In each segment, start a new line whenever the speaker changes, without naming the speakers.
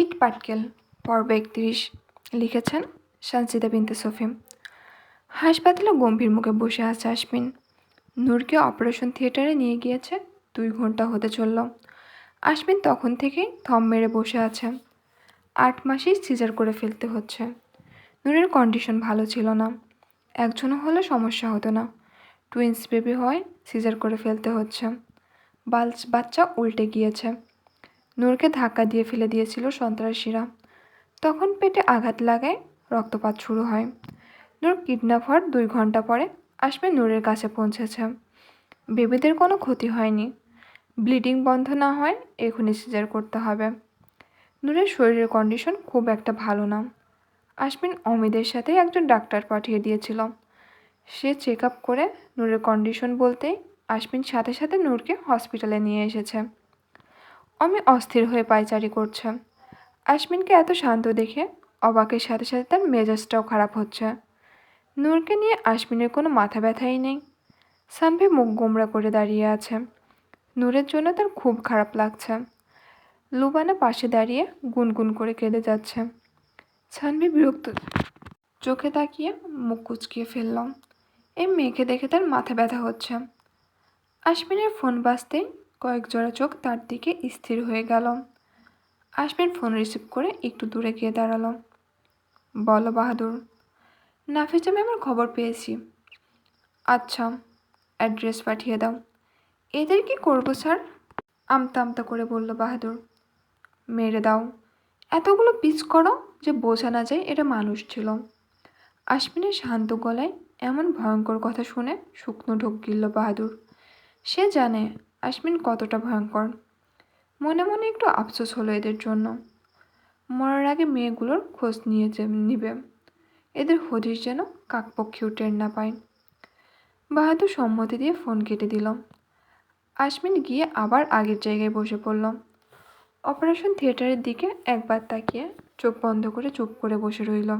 ইট পাটকেল, পর্ব একত্রিশ লিখেছেন সানসিদা বিনতে সফিম। হাসপাতালে গম্ভীর মুখে বসে আছে আশমিন। নূরকে অপারেশন থিয়েটারে নিয়ে গিয়েছে, দুই ঘণ্টা হতে চলল। আশমিন তখন থেকেই থম মেরে বসে আছে। আট মাসেই সিজার করে ফেলতে হচ্ছে। নূরের কন্ডিশন ভালো ছিল না। একজনও হলে সমস্যা হতো না। টুইন্স বেবি হয় সিজার করে ফেলতে হচ্ছে। বাচ্চা উল্টে গিয়েছে। নূরকে ধাক্কা দিয়ে ফেলে দিয়েছিল সন্ত্রাসীরা। তখন পেটে আঘাত লাগায় রক্তপাত শুরু হয়। নূর কিডন্যাপ হওয়ার দুই ঘণ্টা পরে আসবে নূরের কাছে পৌঁছেছে। বেবিদের কোনো ক্ষতি হয়নি। ব্লিডিং বন্ধ না হয় এখনই সিজার করতে হবে। নূরের শরীরের কন্ডিশন খুব একটা ভালো না। আশমিন অমিদের সাথে একজন ডাক্তার পাঠিয়ে দিয়েছিল। সে চেক আপ করে নূরের কন্ডিশন বলতেই আশমিন সাথে সাথে নূরকে হসপিটালে নিয়ে এসেছে। অমি অস্থির হয়ে পায়চারি করছে। আশমিনকে এত শান্ত দেখে অবাকের সাথে সাথে তার মেজাজটাও খারাপ হচ্ছে। নূরকে নিয়ে আশমিনের কোনো মাথা ব্যথাই নেই। সানভি মুখ গোমরা করে দাঁড়িয়ে আছে। নূরের জন্য তার খুব খারাপ লাগছে। লুবানা পাশে দাঁড়িয়ে গুনগুন করে কেঁদে যাচ্ছে। সানভি বিরক্ত চোখে তাকিয়ে মুখ কুচকিয়ে ফেললাম এই মেয়েকে দেখে তার মাথা ব্যথা হচ্ছে। আশমিনের ফোন বাজতেই কয়েক জোড়া চোখ তার দিকে স্থির হয়ে গেল। আশমিন ফোন রিসিভ করে একটু দূরে গিয়ে দাঁড়াল। বলো, বাহাদুর নাফিজা ম্যামের খবর পেয়েছি। আচ্ছা অ্যাড্রেস পাঠিয়ে দাও। এদের কি করব, স্যার? আমতা আমতা করে বলল বাহাদুর। মেরে দাও। এতগুলো পিচ করো যে বোঝা না যায় এটা মানুষ ছিল। আশমিনের শান্ত গলায় এমন ভয়ঙ্কর কথা শুনে শুকনো ঢোক গিলল বাহাদুর। সে জানে আশমিন কতটা ভয়ঙ্কর? মনে মনে একটু আফসোস হলো এদের জন্য। মরার আগে মেয়েগুলোর খোঁজ নিয়ে নিবে। এদের হদিশ যেন কাকপক্ষেও টের না পায়। বাহাদুর সম্মতি দিয়ে ফোন কেটে দিল। আশমিন গিয়ে আবার আগের জায়গায় বসে পড়ল। অপারেশন থিয়েটারের দিকে একবার তাকিয়ে চোখ বন্ধ করে চুপ করে বসে রইল।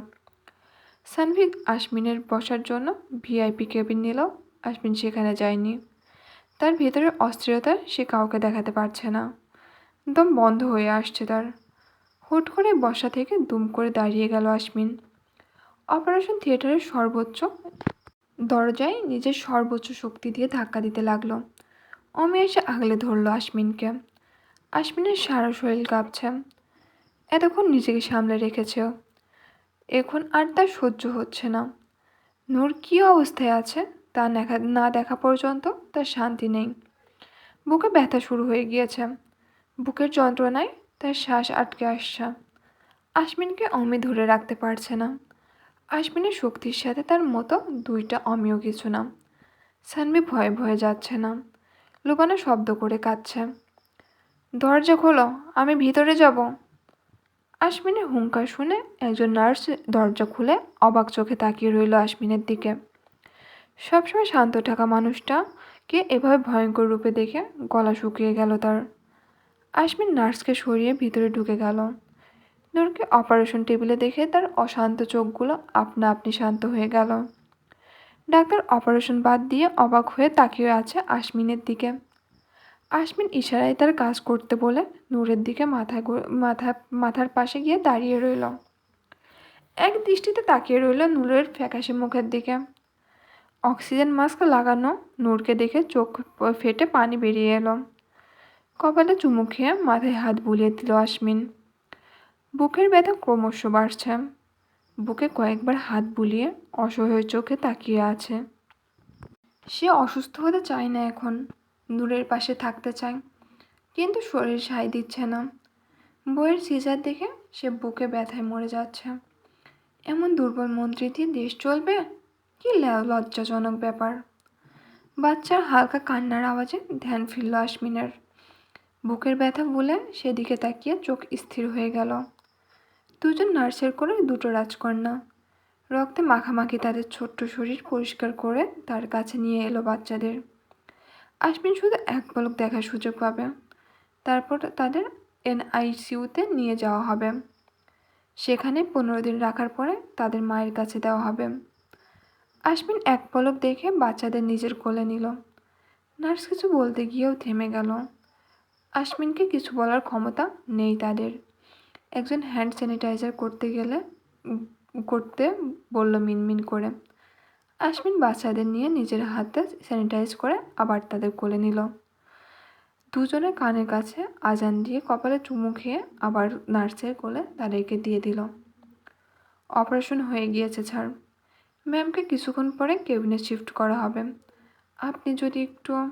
সানভি আশমিনের বসার জন্য ভিআইপি কেবিন নিল। আশমিন সেখানে যায়নি। তার ভেতরের অস্থিরতা সে কাউকে দেখাতে পারছে না। দম বন্ধ হয়ে আসছে তার। হুট করে বসা থেকে দুম করে দাঁড়িয়ে গেল আশমিন। অপারেশন থিয়েটারের সর্বোচ্চ দরজায় নিজের সর্বোচ্চ শক্তি দিয়ে ধাক্কা দিতে লাগল। অমি এসে আগলে ধরলো আশমিনকে। আশমিনের সারা শরীর কাঁপছে। এতক্ষণ নিজেকে সামলে রেখেছে। এখন আর তার সহ্য হচ্ছে না। নূর কী অবস্থায় আছে? তা দেখা, না দেখা পর্যন্ত তার শান্তি নেই। বুকে ব্যথা শুরু হয়ে গিয়েছে। বুকের যন্ত্রণায় তার শ্বাস আটকে আসছে। আশমিনকে অমি ধরে রাখতে পারছে না। আশমিনের শক্তির সাথে তার মতো দুইটা অমিও কিছু না। সানবি ভয়ে ভয়ে যাচ্ছে না। লুবানা শব্দ করে কাঁদছে। দরজা খোলো, আমি ভিতরে যাব। আশমিনের হুঙ্কার শুনে একজন নার্স দরজা খুলে অবাক চোখে তাকিয়ে রইল আশমিনের দিকে। সবসময় শান্ত থাকা মানুষটাকে এভাবে ভয়ঙ্কর রূপে দেখে গলা শুকিয়ে গেল তার। আশমিন নার্সকে সরিয়ে ভিতরে ঢুকে গেল। নূরকে অপারেশন টেবিলে দেখে তার অশান্ত চোখগুলো আপনা আপনি শান্ত হয়ে গেল। ডাক্তার অপারেশন বাদ দিয়ে অবাক হয়ে তাকিয়ে আছে আশমিনের দিকে। আশমিন ইশারায় তার কাজ করতে বলে নূরের দিকে মাথা মাথা, মাথার পাশে গিয়ে দাঁড়িয়ে রইল। এক দৃষ্টিতে তাকিয়ে রইল নূরের ফ্যাকাশে মুখের দিকে। অক্সিজেন মাস্ক লাগানো, নূরকে দেখে চোখ ফেটে পানি বেরিয়ে এলো। কপালে চুমু খেয়ে মাথায় হাত বুলিয়ে দিল আশমিন। বুকের ব্যথা ক্রমশ বাড়ছে। বুকে কয়েকবার হাত বুলিয়ে অসহায় চোখে তাকিয়ে আছে। সে অসুস্থ হতে চায় না এখন। নূরের পাশে থাকতে চায়, কিন্তু শরীর সায় দিচ্ছে না। বইয়ের সিজার দেখে সে বুকে ব্যথায় মরে যাচ্ছে। এমন দুর্বল মন্ত্রী দিয়ে দেশ চলবে? কি লজ্জাজনক ব্যাপার। বাচ্চার হালকা কান্নার আওয়াজে ধ্যান ফিরল আশমিনের। বুকের ব্যথা বলে সেদিকে তাকিয়ে চোখ স্থির হয়ে গেল। দুজন নার্সের করে দুটো রাজকন্যা। রক্তে মাখামাখি তাদের ছোট্ট শরীর পরিষ্কার করে তার কাছে নিয়ে এলো বাচ্চাদের। আশমিন শুধু এক পলক দেখার সুযোগ পাবে। তারপর তাদের এনআইসিউতে নিয়ে যাওয়া হবে। সেখানে পনেরো দিন রাখার পরে তাদের মায়ের কাছে দেওয়া হবে। আশমিন এক পলক দেখে বাচ্চাদের নিজের কোলে নিল। নার্স কিছু বলতে গিয়েও থেমে গেল। আশমিনকে কিছু বলার ক্ষমতা নেই তাদের। একজন হ্যান্ড স্যানিটাইজার করতে গেলে, করতে বলল মিনমিন করে। আশমিন বাচ্চাদের নিয়ে নিজের হাতে স্যানিটাইজ করে আবার তাদের কোলে নিল। দুজনে কানের কাছে আজান দিয়ে কপালে চুমু খেয়ে আবার নার্সের কোলে তাদেরকে দিয়ে দিল। অপারেশন হয়ে গিয়েছে ছাড় ম্যামকে কিছুক্ষণ পরে কেবিনে শিফট করা হবে। আপনি যদি একটু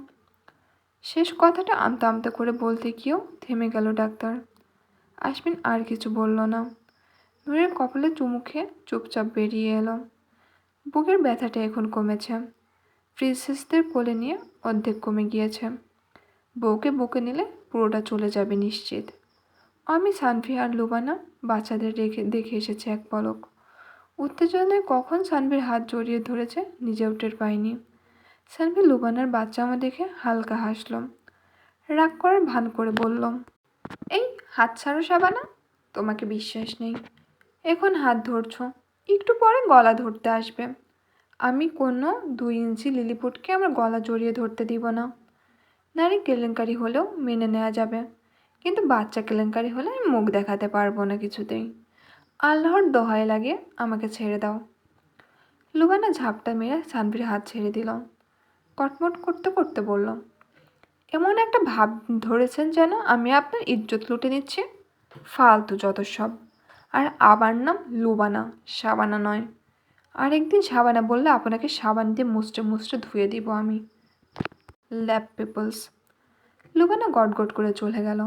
শেষ কথাটা আমতা আমতা করে বলতে গিয়েও থেমে গেল ডাক্তার। আশমিন আর কিছু বলল না। নূরের কপালে চুমু খেয়ে চুপচাপ বেরিয়ে এলো। বুকের ব্যথাটা এখন কমেছে। প্রিন্সেসদের কোলে নিয়ে অর্ধেক কমে গিয়েছে। বউকে বুকে নিলে পুরোটা চলে যাবে নিশ্চিত। আমি সানভি আর লুবানা বাচ্চাদের রেখে, দেখে এসেছে এক পলক। উত্তেজনায় কখন সানভির হাত জড়িয়ে ধরেছে নিজেও টের পাইনি। সানভি লুবানার বাচ্চা আমার দেখে হালকা হাসলো। রাগ করার ভান করে বললাম এই, হাত ছাড়ো সাবানা, তোমাকে বিশ্বাস নেই। এখন হাত ধরছো, একটু পরে গলা ধরতে আসবে। আমি কোনো দুই ইঞ্চি লিলিপুটকে আমার গলা জড়িয়ে ধরতে দিব না। নারী কেলেঙ্কারি হলেও মেনে নেওয়া যাবে। কিন্তু বাচ্চা কেলেঙ্কারি হলে আমি মুখ দেখাতে পারব না কিছুতেই। আল্লাহর দোহাই লাগে আমাকে ছেড়ে দাও। লুবানা ঝাপটা মেরে সানভির হাত ছেড়ে দিল। কটমট করতে করতে বলল, এমন একটা ভাব ধরেছেন যেন আমি আপনার ইজ্জত লুটে নিচ্ছি? ফালতু যত সব। আর আবার নাম লুবানা, সাবানা নয়। আর একদিন সাবানা বললে আপনাকে সাবান দিয়ে মুচড়ে মুচড়ে ধুয়ে দিব আমি। ল্যাব পিপলস। লুবানা গটগট করে চলে গেল।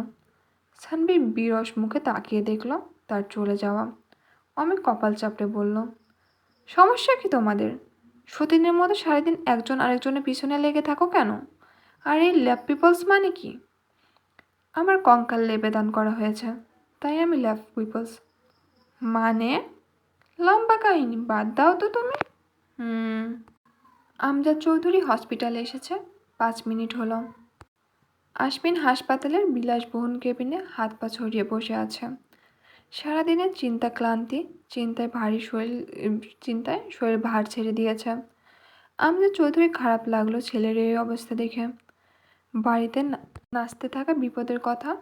সানবির বিরস মুখে তাকিয়ে দেখল তার চলে যাওয়া। আমি কপাল চাপড়ে বলল, সমস্যা কি তোমাদের? সতীনের মতো সারাদিন একজন আরেকজনের পিছনে লেগে থাকো কেন? আর এই ল্যাব পিপলস মানে কি? আমার কঙ্কাল লেবে দান করা হয়েছে, তাই আমি ল্যাব পিপলস। মানে? লম্বা কাহিনী, বাদ দাও তো তুমি। হুম। আমজাদ চৌধুরী হসপিটালে এসেছে, পাঁচ মিনিট হলো। আশমিন হাসপাতালের বিলাসবহুল কেবিনে হাত পা ছড়িয়ে বসে আছে। সারাদিনের চিন্তা ক্লান্তি, চিন্তায় ভারী শরীর চিন্তায় শরীর ভার ছেড়ে দিয়েছে। আমাদের চৌধুরী খারাপ লাগল ছেলের এই অবস্থা দেখে। বাড়িতে নাচতে থাকা বিপদের কথা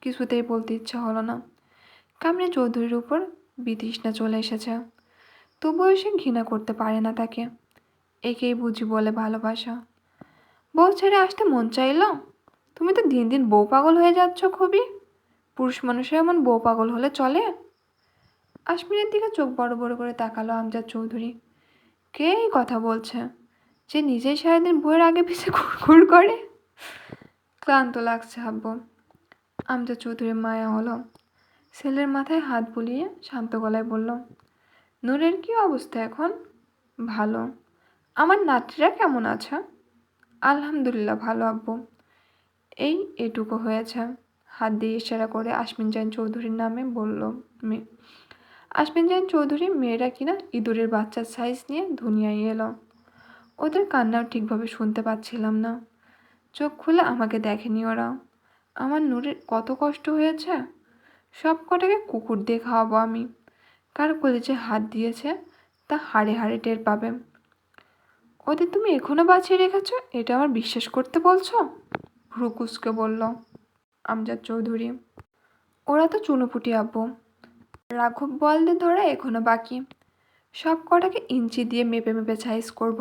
কিছুতেই বলতে ইচ্ছা হলো না। কামরে চৌধুরীর উপর বিতৃষ্ণা চলে এসেছে। তবুও সে ঘৃণা করতে পারে না তাকে। একেই বুঝি বলে ভালোবাসা। বউ ছেড়ে আসতে মন চাইলো? তুমি তো দিন দিন বউ পাগল হয়ে যাচ্ছ খুবই। পুরুষ মানুষের এমন বউ পাগল হলে চলে? আশমিনের দিকে চোখ বড় বড় করে তাকালো আমজাদ চৌধুরী। কে এই কথা বলছে? যে নিজেই সারাদিন বইয়ের আগে পিছিয়ে ঘুরঘুর করে? ক্লান্ত লাগছে হাব্য আমজাদ চৌধুরীর মায়া হলো। ছেলের মাথায় হাত বুলিয়ে শান্ত গলায় বলল, নূরের কি অবস্থা এখন? ভালো। আমার নাতিরা কেমন আছে? আলহামদুলিল্লাহ, ভালো আব্বু। এই এটুকু হয়েছে। হাত দিয়ে ইশারা করে আসমিন জাইন চৌধুরীর নামে বলল মেয়ে আশমিন জাইন চৌধুরী, মেয়েরা কিনা ইঁদুরের বাচ্চার সাইজ নিয়ে দুনিয়ায় এলো। ওদের কান্নাও ঠিকভাবে শুনতে পাচ্ছিলাম না। চোখ খুলে আমাকে দেখেনি ওরা। আমার নূরের কত কষ্ট হয়েছে। সব কটাকে কুকুর দিয়ে খাওয়াবো আমি। কার কলেজে হাত দিয়েছে তা হাড়ে হাড়ে টের পাবে। ওদের তুমি এখনও বাঁচিয়ে রেখেছো? এটা আমার বিশ্বাস করতে বলছো? ভ্রুকুসকে বলল। আমজাদ চৌধুরী। ওরা তো চুনোপুটি আব্বু। রাঘব বলদের ধরা এখনও বাকি। সব কটাকে ইঞ্চি দিয়ে মেপে মেপে সাইজ করব।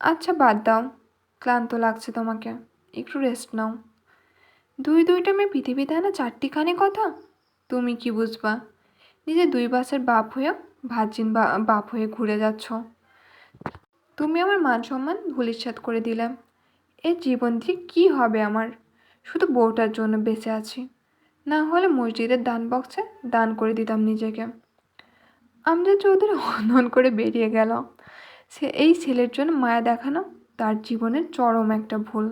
আচ্ছা বাদ দাও। ক্লান্ত লাগছে তোমাকে। একটু রেস্ট নাও। দুই দুইটা মেয়ে পৃথিবীতে আনা চারটিখানি কথা? তুমি কি বুঝবা? নিজে দুই বাসের বাপ হয়ে ভাজিন বাপ হয়ে ঘুরে যাচ্ছ। তুমি আমার মান সম্মান ধুলিস্বাদ করে দিলে। এ জীবন দিয়ে কী হবে আমার? শুধু বউটার জন্য বেঁচে আছি। না হলে মসজিদের দান বক্সে দান করে দিতাম নিজেকে। আমজাদ চৌধুরী হনহন করে বেরিয়ে গেল সে এই ছেলের জন্য মায়া দেখানো তার জীবনের চরম একটা ভুল।